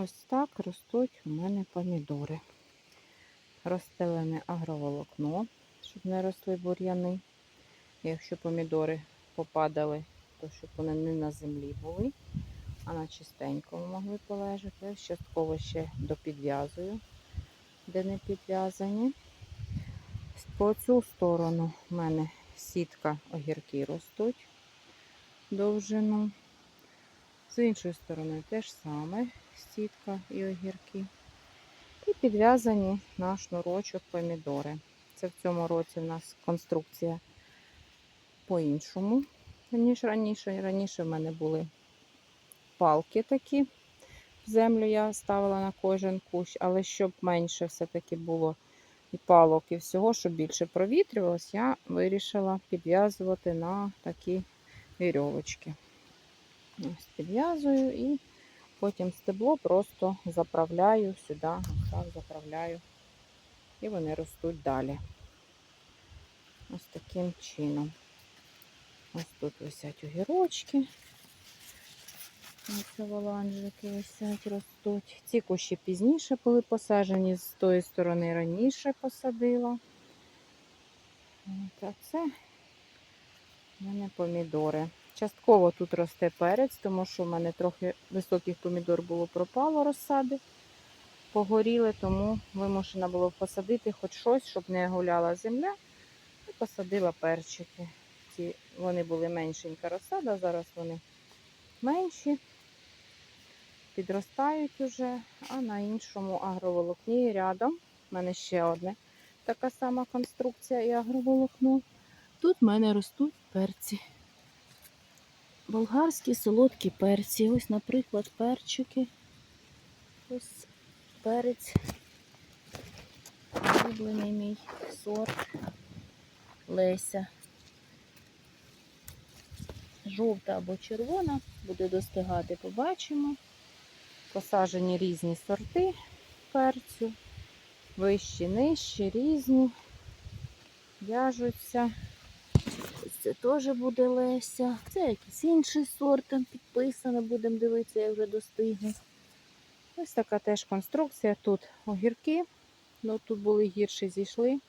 Ось так ростуть у мене помідори. Розстелене агроволокно, щоб не росли бур'яни. Якщо помідори попадали, то щоб вони не на землі були, а на чистенькому могли полежати. Ось частково ще допідв'язую, де не підв'язані. По цю сторону в мене сітка огірки ростуть довжину. З іншої сторони теж саме сітка і огірки. І підв'язані на шнурочок помідори. Це в цьому році в нас конструкція по-іншому, ніж раніше. Раніше в мене були палки такі. В землю я ставила на кожен кущ, але щоб менше все-таки було і палок, і всього, щоб більше провітрювалось, я вирішила підв'язувати на такі вірьовочки. Ось підв'язую і потім стебло просто заправляю сюди, так заправляю, і вони ростуть далі. Ось таким чином. Ось тут висять огірочки. Ось воланжики висять, ростуть. Ці кущі пізніше були посаджені, з тої сторони раніше посадила. От, а це в мене помідори. Частково тут росте перець, тому що в мене трохи високих помідор було пропало розсади, погоріли, тому вимушена було посадити хоч щось, щоб не гуляла земля. І посадила перчики. Ці, вони були меншенька розсада, зараз вони менші, підростають уже, а на іншому агроволокні рядом. У мене ще одне така сама конструкція і агроволокно. Тут в мене ростуть перці. Болгарські солодкі перці. Ось, наприклад, перчики. Ось перець. Улюблений мій сорт Леся. Жовта або червона, буде достигати, побачимо. Посаджені різні сорти перцю, вищі, нижчі, різні, в'яжуться. Це теж буде Леся. Це якийсь інший сорт там підписано, будемо дивитися, як вже достигне. Ось така теж конструкція. Тут огірки, ну тут були гірші, зійшли.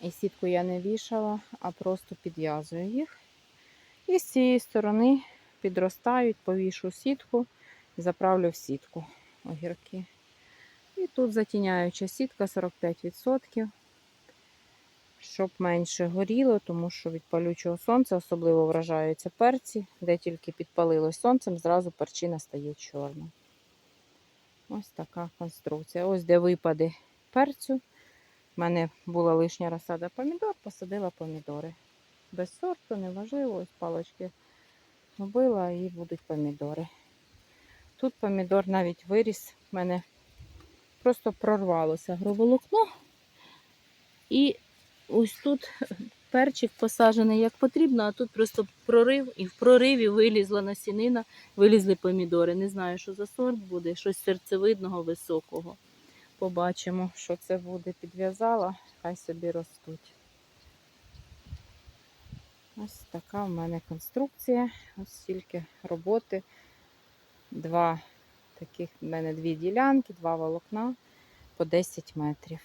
І сітку я не вішала, а просто підв'язую їх. І з цієї сторони підростають, повішу сітку заправлю в сітку огірки. І тут затіняюча сітка 45%, щоб менше горіло, тому що від палючого сонця особливо вражаються перці, де тільки підпалилось сонцем, зразу перчина стає чорна. Ось така конструкція. Ось де випади перцю. У мене була лишня розсада помідор, посадила помідори. Без сорту, неважливо, ось палочки вбила і будуть помідори. Тут помідор навіть виріс, в мене просто прорвалося агроволокно. І ось тут перчик посаджений як потрібно, а тут просто прорив, і в прориві вилізла насінина, вилізли помідори. Не знаю, що за сорт буде, щось серцевидного високого. Побачимо, що це буде. Підв'язала, хай собі ростуть. Ось така в мене конструкція. Ось стільки роботи. Два таких в мене дві ділянки, два волокна по 10 метрів.